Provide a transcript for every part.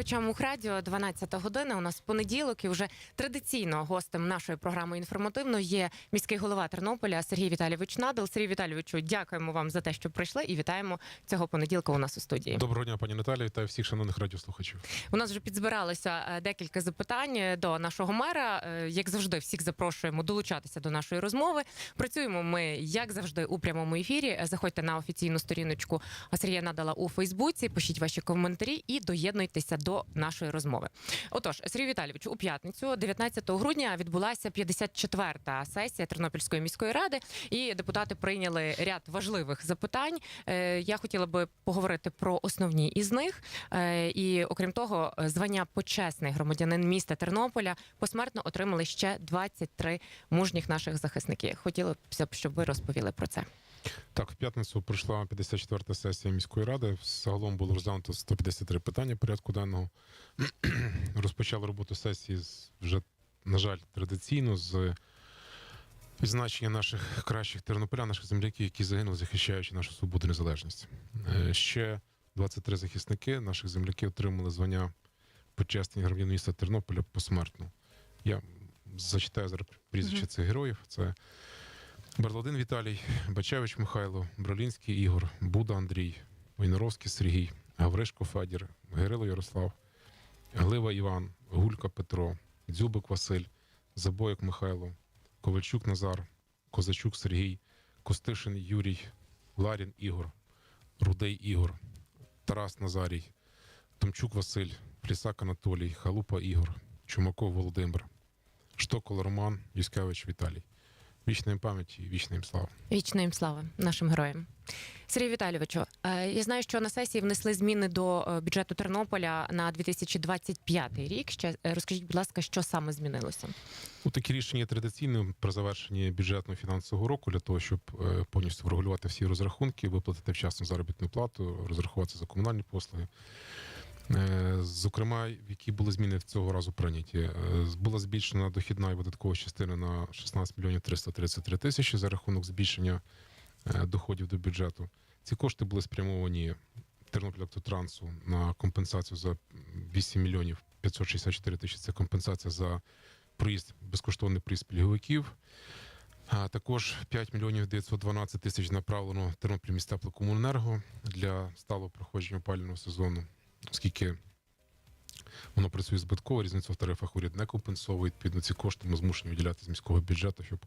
слухачам Ухрадіо 12 година. У нас понеділок і вже традиційно гостем нашої програми інформативно є міський голова Тернополя Сергій Віталійович Надал. Сергій Віталійовичу, дякуємо вам за те, що прийшли, і вітаємо цього понеділка у нас у студії. Доброго дня, пані Наталі, вітаю всіх шановних радіослухачів. У нас вже підзбиралося е, декілька запитань до нашого мера. Е, Як завжди, всіх запрошуємо долучатися до нашої розмови. Працюємо ми, як завжди, у прямому ефірі. Е, Заходьте на офіційну сторіночку Сергія Надала у Фейсбуці, пишіть ваші коментарі і доєднуйтеся до нашої розмови. Отож, Сергій Віталійович, у п'ятницю, 19 грудня, відбулася 54-та сесія Тернопільської міської ради, і депутати прийняли ряд важливих запитань. Е, Я хотіла би поговорити про основні із них. Е, І окрім того, звання почесний громадянин міста Тернополя посмертно отримали ще 23 мужніх наших захисників. Хотілося б, щоб ви розповіли про це. Так, в п'ятницю пройшла 54-та сесія міської ради. Загалом було розглянуто 153 питання порядку денного. Розпочали роботу сесії з вже, на жаль, традиційно з відзначення наших кращих тернополян, наших земляків, які загинули, захищаючи нашу свободу і незалежність. Е, Ще 23 захисники наших земляків отримали звання почесний громадянин міста Тернополя посмертно. Я зачитаю зараз прізвища Мгм. цих героїв. Це Берладин Віталій, Бачевич Михайло, Бролінський Ігор, Буда Андрій, Войнаровський Сергій, Гавришко Федір, Гирило Ярослав, Глива Іван, Гулька Петро, Дзюбик Василь, Забояк Михайло, Ковальчук Назар, Козачук Сергій, Костишин Юрій, Ларін Ігор, Рудей Ігор, Тарас Назарій, Томчук Василь, Плісак Анатолій, Халупа Ігор, Чумаков Володимир, Штокол Роман, Юськевич Віталій. Вічна їм пам'ять і вічна їм слава. Вічна їм слава нашим героям. Сергій Віталійовичу, е, я знаю, що на сесії внесли зміни до е, бюджету Тернополя на 2025 рік. Ще е, розкажіть, будь ласка, що саме змінилося? Ну, такі рішення є традиційним при завершенні бюджетного фінансового року для того, щоб повністю врегулювати всі розрахунки, виплатити вчасно заробітну плату, розрахуватися за комунальні послуги. Е, Зокрема, які були зміни в цього разу прийняті. Е, Була збільшена дохідна і видаткова частина на 16 мільйонів 333 тисячі за рахунок збільшення е, доходів до бюджету. Ці кошти були спрямовані Тернопільактотрансу на компенсацію за 8 мільйонів 564 тисячі. Це компенсація за проїзд, безкоштовний проїзд пільговиків. А також 5 мільйонів 912 тисяч направлено Тернопіль міста Теплокомуненерго для сталого проходження опалювального сезону, оскільки воно працює збитково, різницю в тарифах уряд не компенсовує. Відповідно, ці кошти ми змушені виділяти з міського бюджету, щоб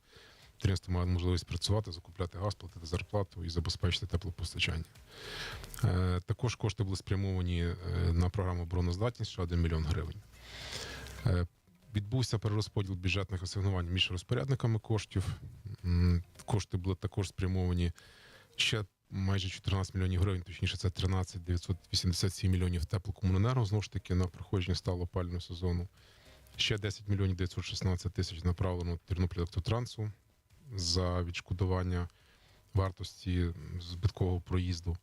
підприємство має можливість працювати, закупляти газ, платити зарплату і забезпечити теплопостачання. Е, Також кошти були спрямовані е, на програму обороноздатність, ще 1 мільйон гривень. Е, Відбувся перерозподіл бюджетних асигнувань між розпорядниками коштів. Кошти були також спрямовані ще майже 14 мільйонів гривень, точніше, це 13 987 мільйонів теплокомуненерго, знову ж таки, на проходження стало опального сезону. Ще 10 мільйонів 916 тисяч направлено Тернопіль-Автотрансу за відшкодування вартості збиткового проїзду.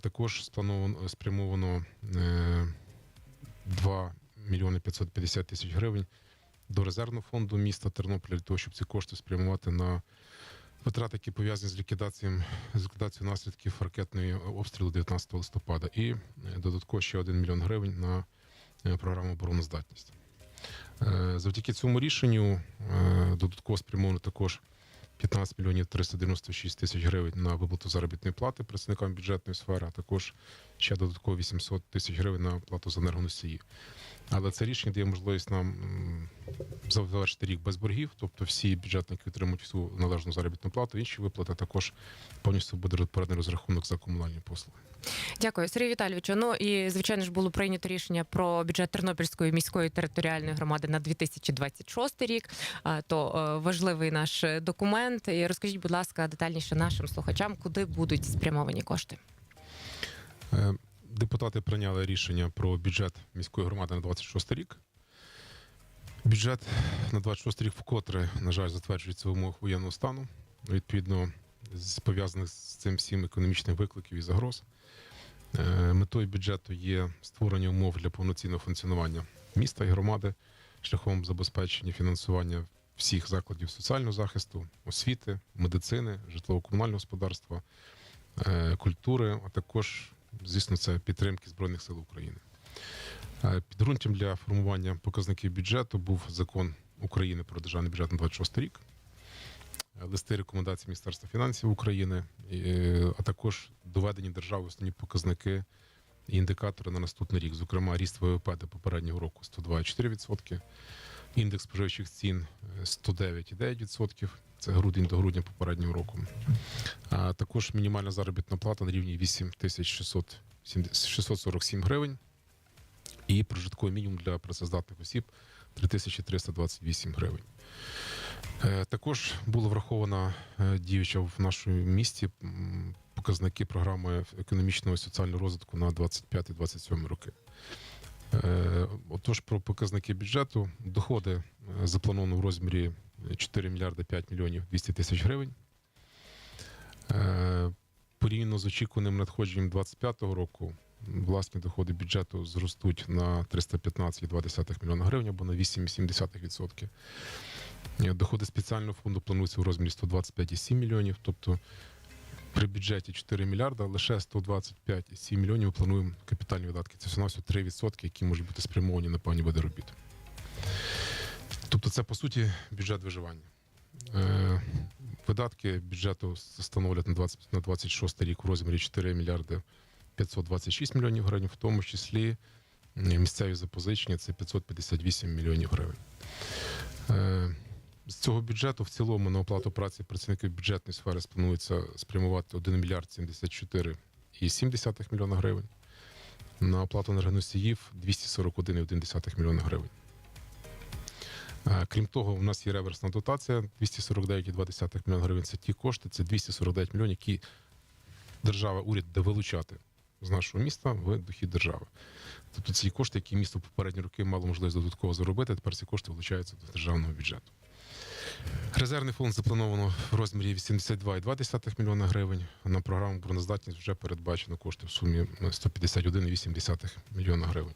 Також спрямовано е, 2 мільйони 550 тисяч гривень до резервного фонду міста Тернополя для того, щоб ці кошти спрямувати на витрати, які пов'язані з ліквідацією з ліквідацією наслідків ракетної обстрілу 19 листопада, і е, додатково ще 1 мільйон гривень на е, програму обороноздатність. Е, Завдяки цьому рішенню е, додатково спрямовано також 15 мільйонів 396 тисяч гривень на виплату заробітної плати працівникам бюджетної сфери, а також ще додатково 800 тисяч гривень на плату за енергоносії. Але це рішення дає можливість нам завершити рік без боргів, тобто всі бюджетники отримують всю належну заробітну плату, інші виплати також повністю буде переданий розрахунок за комунальні послуги. Дякую, Сергій Віталійовичу. Ну і звичайно ж було прийнято рішення про бюджет Тернопільської міської територіальної громади на 2026 рік. То е, важливий наш документ. І розкажіть, будь ласка, детальніше нашим слухачам, куди будуть спрямовані кошти. Е, Депутати прийняли рішення про бюджет міської громади на 26 рік. Бюджет на 26 рік вкотре, на жаль, затверджується в умовах воєнного стану. Відповідно, з пов'язаних з цим всім економічних викликів і загроз. Е, Метою бюджету є створення умов для повноцінного функціонування міста і громади шляхом забезпечення фінансування всіх закладів соціального захисту, освіти, медицини, житлово-комунального господарства, е, культури, а також, звісно, це підтримки Збройних сил України. Е, Підґрунтям для формування показників бюджету був закон України про державний бюджет на 26 рік, е, листи рекомендацій Міністерства фінансів України, е, а також доведені держави основні показники і індикатори на наступний рік. Зокрема, ріст ВВП до попереднього року 102,4%, індекс споживчих цін е, 109,9%. Це грудень до грудня попереднього року. А також мінімальна заробітна плата на рівні 8647 гривень і прожитковий мінімум для працездатних осіб 3328 гривень. Е, Також було враховано е, діюча в нашому місті показники програми економічного і соціального розвитку на 25-27 роки. Е, Отож, про показники бюджету доходи заплановано в розмірі 4 мільярди 5 мільйонів 200 тисяч гривень. Е, Порівняно з очікуваним надходженням 2025 року власні доходи бюджету зростуть на 315,2 мільйона гривень або на 8,7%. Е, Доходи спеціального фонду плануються у розмірі 125,7 мільйонів, тобто при бюджеті 4 мільярда лише 125,7 мільйонів ми плануємо капітальні видатки. Це всього 3%, які можуть бути спрямовані на певні види. Тобто, це по суті бюджет виживання. Е, Видатки бюджету становлять на 20, на 26 рік у розмірі 4 мільярди 526 мільйонів гривень, в тому числі місцеві запозичення це 558 мільйонів гривень. Е, З цього бюджету в цілому на оплату праці працівників бюджетної сфери спланується спрямувати 1 мільярд 74,7 мільйона гривень. На оплату енергоносіїв 241,1 мільйона гривень. Е, Крім того, у нас є реверсна дотація 249,2 мільйона гривень. Це ті кошти, це 249 мільйонів, які держава, уряд буде вилучати з нашого міста в дохід держави. Тобто ці кошти, які місто в попередні роки мало можливість додатково заробити, тепер ці кошти вилучаються до державного бюджету. Резервний фонд заплановано в розмірі 82,2 мільйона гривень. На програму бороноздатність вже передбачено кошти в сумі 151,8 мільйона гривень.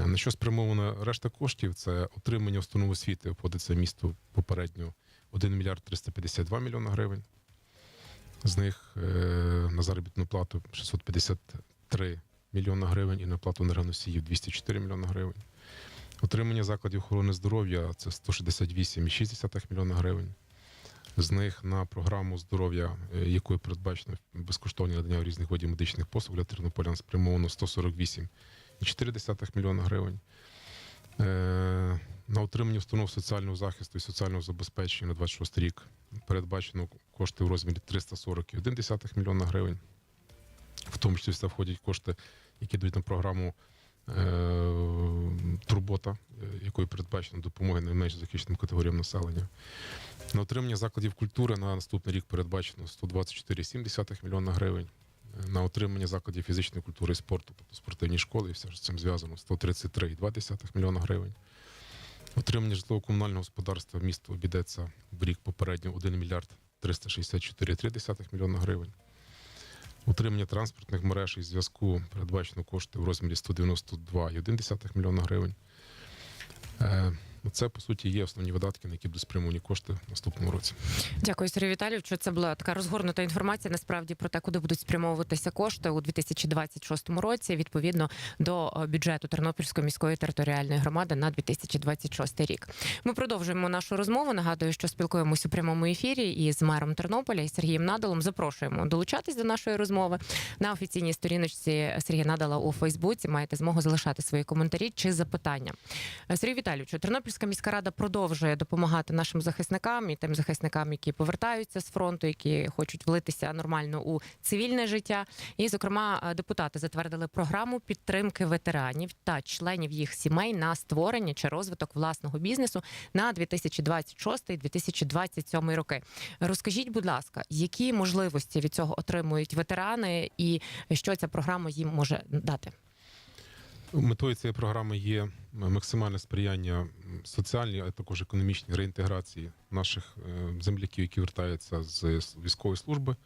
Е, На що спрямована решта коштів? Це отримання установ освіти обходиться місту попередньо 1 мільярд 352 мільйона гривень. З них е, на заробітну плату 653 мільйона гривень і на плату енергоносіїв 204 мільйона гривень. Отримання закладів охорони здоров'я це 168,6 мільйона гривень. З них на програму здоров'я, е, якою передбачено безкоштовні надання різних видів медичних послуг для тернополян, спрямовано 148,4 мільйона гривень. Е, На отримання установ соціального захисту і соціального забезпечення на 26 рік передбачено кошти в розмірі 340,1 мільйона гривень. В тому числі сюди входять кошти, які йдуть на програму е, турбота, е, якою передбачено допомоги найменш захищеним категоріям населення. На отримання закладів культури на наступний рік передбачено 124,7 мільйона гривень. Е, На отримання закладів фізичної культури і спорту, тобто спортивні школи, і все ж з цим зв'язано 133,2 мільйона гривень. Отримання житлово-комунального господарства місто обійдеться в рік попередньо 1 мільярд 364,3 мільйона гривень. Утримання транспортних мереж і зв'язку передбачено кошти в розмірі 192,1 мільйона гривень. Е, Це, по суті, є основні видатки, на які будуть спрямовані кошти в наступному році. Дякую, Сергію Віталійовичу. Це була така розгорнута інформація насправді про те, куди будуть спрямовуватися кошти у 2026 році, відповідно до бюджету Тернопільської міської територіальної громади на 2026 рік. Ми продовжуємо нашу розмову. Нагадую, що спілкуємося у прямому ефірі із мером Тернополя і Сергієм Надалом. Запрошуємо долучатись до нашої розмови на офіційній сторіночці Сергія Надала у Фейсбуці. Маєте змогу залишати свої коментарі чи запитання. Сергій Віталійовичу, Тернопільська міська рада продовжує допомагати нашим захисникам і тим захисникам, які повертаються з фронту, які хочуть влитися нормально у цивільне життя. І, зокрема, е, депутати затвердили програму підтримки ветеранів та членів їх сімей на створення чи розвиток власного бізнесу на 2026-2027 роки. Розкажіть, будь ласка, які можливості від цього отримують ветерани, і що ця програма їм може дати? Метою цієї програми є максимальне сприяння соціальній, а також економічній реінтеграції наших е, земляків, які вертаються з військової служби,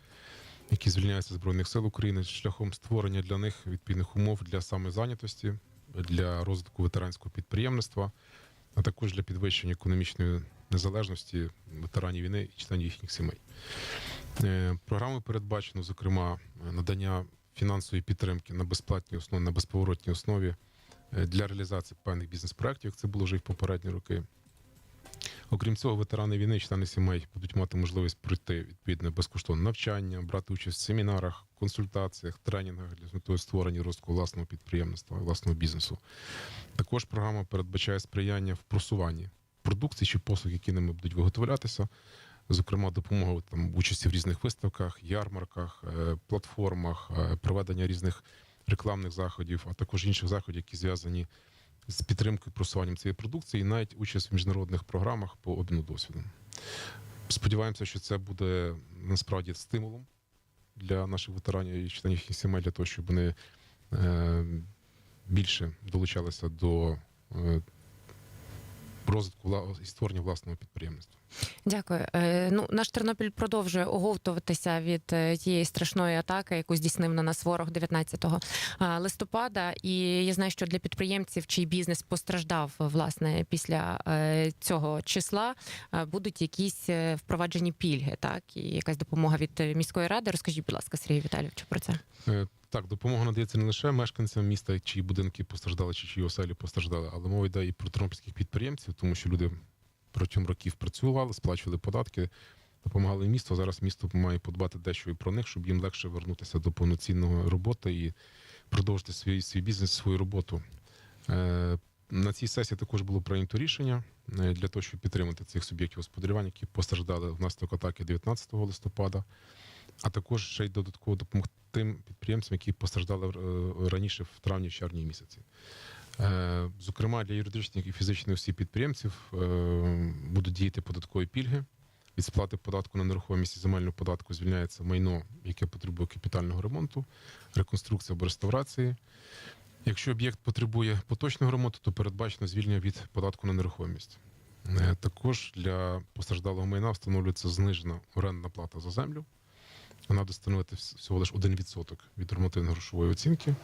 які звільняються з збройних сил України шляхом створення для них відповідних умов для самозайнятості, для розвитку ветеранського підприємництва, а також для підвищення економічної незалежності ветеранів війни і членів їхніх сімей. Е, Програмою передбачено, зокрема, надання фінансової підтримки на безплатній основі, на безповоротній основі е, для реалізації певних бізнес-проєктів, як це було вже і в попередні роки. Окрім цього, ветерани війни і члени сімей будуть мати можливість пройти відповідне безкоштовне навчання, брати участь в семінарах, консультаціях, тренінгах для метою створення розвитку власного підприємництва, власного бізнесу. Також програма передбачає сприяння в просуванні продукції чи послуг, які ними будуть виготовлятися. Зокрема, допомога там участі в різних виставках, ярмарках, е, платформах, е, проведення різних рекламних заходів, а також інших заходів, які зв'язані з підтримкою просуванням цієї продукції, і навіть участь в міжнародних програмах по обміну досвідом. Сподіваємося, що це буде насправді стимулом для наших ветеранів і членів їхніх сімей для того, щоб вони е, більше долучалися до розвитку і створення власного підприємництва. Дякую. Е, ну, наш Тернопіль продовжує оговтуватися від е, тієї страшної атаки, яку здійснив на нас ворог 19 е, листопада. І я знаю, що для підприємців, чий бізнес постраждав власне після цього числа, будуть якісь впроваджені пільги, так і якась допомога від міської ради. Розкажіть, будь ласка, Сергію Віталійовичу, про це. Так, допомога надається не лише мешканцям міста, чиї будинки постраждали, чи чиї оселі постраждали, але мова йде і про тернопільських підприємців, тому що люди протягом років працювали, сплачували податки, допомагали місту. Зараз місто має подбати дещо і про них, щоб їм легше вернутися до повноцінної роботи і продовжити свій, свій бізнес, свою роботу. Е, На цій сесії також було прийнято рішення е, для того, щоб підтримати цих суб'єктів господарювання, які постраждали внаслідок атаки 19 листопада, а також ще й додатково допомогти тим підприємцям, які постраждали е, раніше в травні-червні місяці. Е, Зокрема, для юридичних і фізичних осіб підприємців е, будуть діяти податкові пільги. Від сплати податку на нерухомість і земельного податку звільняється майно, яке потребує капітального ремонту, реконструкції або реставрації. Якщо об'єкт потребує поточного ремонту, то передбачено звільнення від податку на нерухомість. Також для постраждалого майна встановлюється знижена орендна плата за землю. Вона буде становити всього лише 1% від нормативно-грошової оцінки.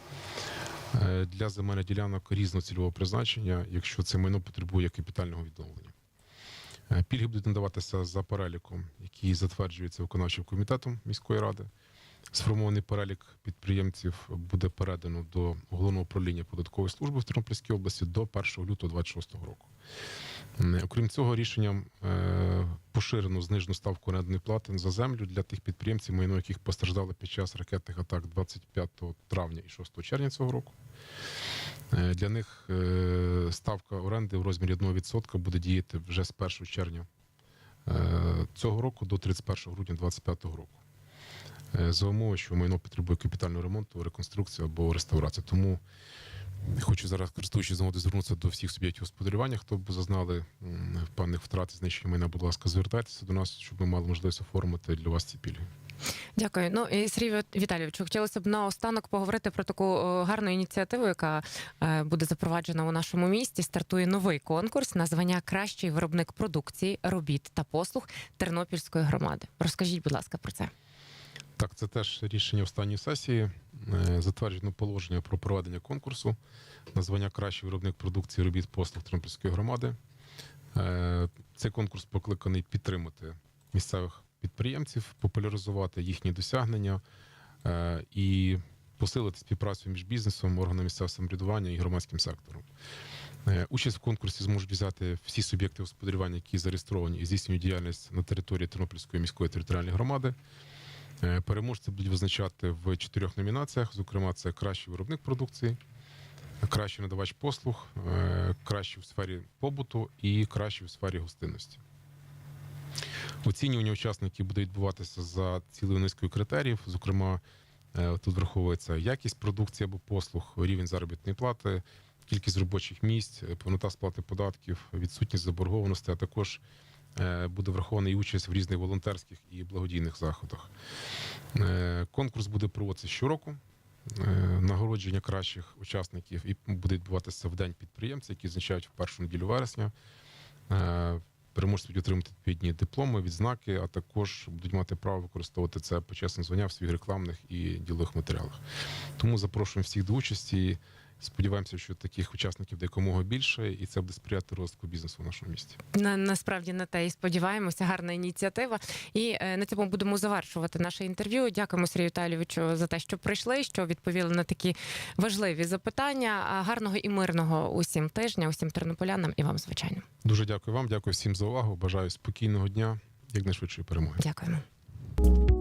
Е, Для земельних ділянок різного цільового призначення, якщо це майно потребує капітального відновлення. Е, Пільги будуть надаватися за переліком, який затверджується виконавчим комітетом міської ради. Сформований перелік підприємців буде передано до головного управління податкової служби в Тернопільській області до 1 лютого 2026 року. Окрім цього, рішенням е, поширено знижену ставку орендної плати за землю для тих підприємців, майно яких постраждало під час ракетних атак 25 травня і 6 червня цього року. Е, Для них е, ставка оренди в розмірі 1% буде діяти вже з 1 червня цього року до 31 грудня 2025 року. Е, За умови, що майно потребує капітального ремонту, реконструкції або реставрації. Тому хочу зараз, користуючись нагодою, звернутися до всіх суб'єктів господарювання, хто б зазнали певних втрат і знищення майна, будь ласка, звертайтеся до нас, щоб ми мали можливість оформити для вас ці пільги. Дякую. Ну і Сергій Віт- Віталійовичу, хотілося б наостанок поговорити про таку гарну ініціативу, яка е, буде запроваджена у нашому місті. Стартує новий конкурс на звання Кращий виробник продукції, робіт та послуг Тернопільської громади. Розкажіть, будь ласка, про це. Так, це теж рішення останньої сесії. Е, Затверджено положення про проведення конкурсу на звання кращий виробник продукції робіт послуг Тернопільської громади. Е, Цей конкурс покликаний підтримати місцевих підприємців, популяризувати їхні досягнення е, і посилити співпрацю між бізнесом, органами місцевого самоврядування і громадським сектором. Участь в конкурсі зможуть взяти всі суб'єкти господарювання, які зареєстровані і здійснюють діяльність на території Тернопільської міської територіальної громади. Е, Переможці будуть визначати в чотирьох номінаціях. Зокрема, це кращий виробник продукції, кращий надавач послуг, е, кращий в сфері побуту і кращий в сфері гостинності. Оцінювання учасників буде відбуватися за цілою низкою критеріїв. Зокрема, е, тут враховується якість продукції або послуг, рівень заробітної плати, кількість робочих місць, повнота сплати податків, відсутність заборгованості, а також буде врахована і участь в різних волонтерських і благодійних заходах. Е, Конкурс буде проводитися щороку. Е, Нагородження кращих учасників і буде відбуватися в день підприємця, які означають в першу неділю вересня. Е, Переможці будуть отримати відповідні дипломи, відзнаки, а також будуть мати право використовувати це почесне звання в своїх рекламних і ділових матеріалах. Тому запрошуємо всіх до участі Сподіваємося, що таких учасників буде якомога більше, і це буде сприяти розвитку бізнесу в нашому місті. На, насправді на те і сподіваємося, гарна ініціатива. І е, на цьому будемо завершувати наше інтерв'ю. Дякуємо Сергію Віталійовичу за те, що прийшли, що відповіли на такі важливі запитання. Гарного і мирного усім тижня, усім тернополянам і вам, звичайно. Дуже дякую вам, дякую всім за увагу. Бажаю спокійного дня, як найшвидшої перемоги. Дякуємо.